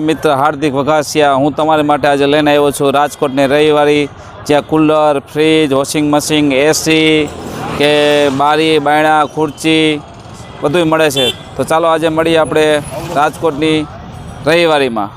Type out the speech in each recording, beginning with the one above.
મિત્ર, હાર્દિક વઘાસિયા, હું તમારી માટે આજે લઈને આવ્યો છું રાજકોટની રવિવારી, જ્યાં cooler, fridge, washing machine A C કે બારી, બાયણા, ખુરચી બધુંય મળે છે. તો ચાલો આજે મળીએ આપણે રાજકોટની રવિવારીમાં.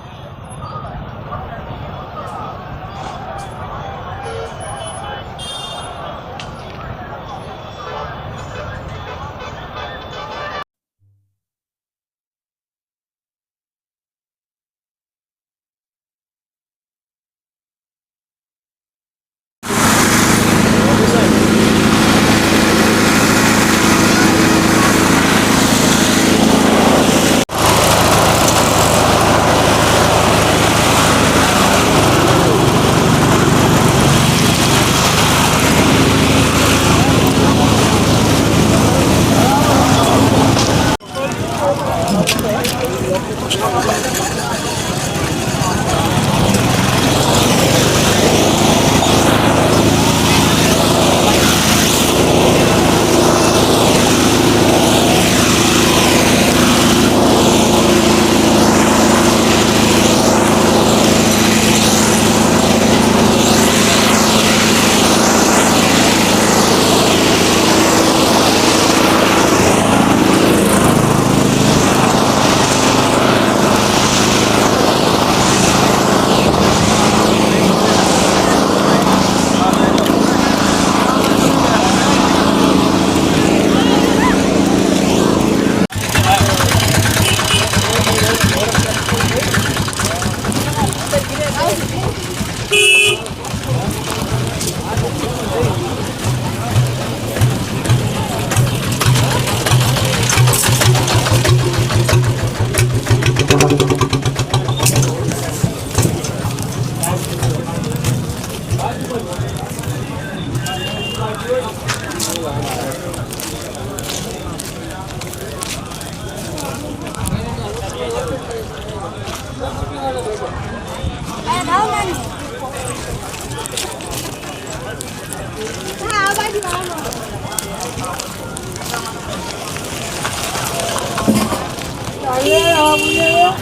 Thank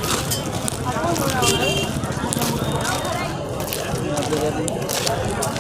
you.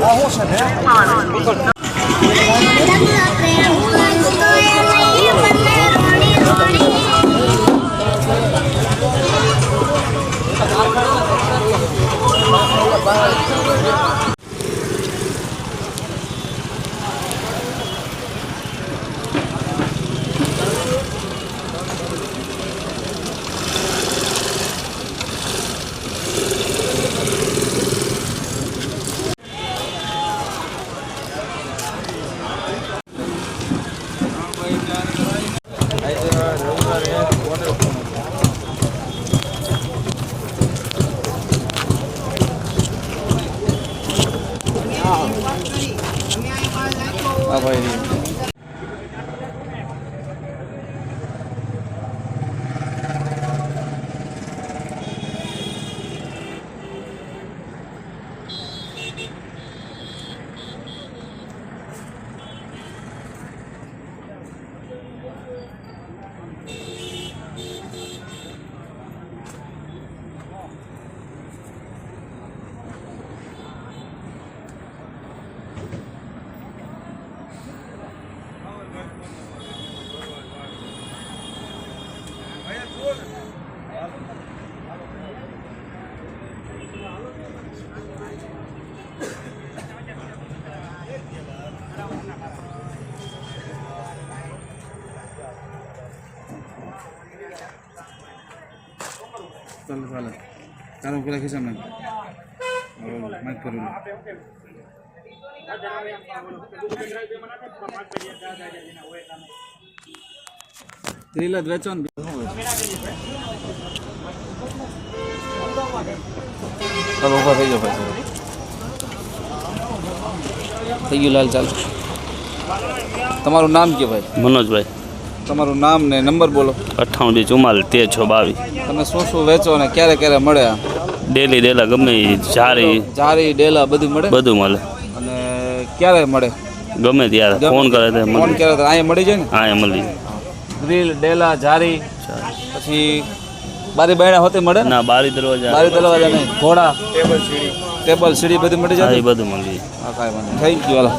Vamos a ver. 各位。ચાલે ચાલો ચાલો પેલા ખિસ્સામાં માઇક કરી ત્રીલા જ વેચો ને ચાલો ઊભા થઈ જાઓ ભાઈ થઈ ગયું લાલ ચાલ તમારું નામ કે ભાઈ મનોજભાઈ તમારું નામ ને નંબર બોલો. અઠ્ઠાણું બે ચુમ્માલીસ તેર છ બાવીસ. તમે શું શું વેચો ને ક્યારે ક્યારે મળે ડેલી ડેલા ગમે જારી. જારી ડેલા બધું મળે? બધું મળે. અને ક્યારે મળે? ગમે ત્યારે. ફોન કરે તો ફોન કરે ક્યારે તો અહીંયા મળી જાય ને? અહીંયા મળી ગ્રીલ ડેલા જારી. પછી બારી બાયણા હોતે મળે ના? બારી દરવાજા. બારી દરવાજા નહીં ઘોડા. ટેબલ સીડી. ટેબલ સીડી બધું મળી જાય બધું મળી હા કાંઈ વાંધો નહીં. થઈ હાલો.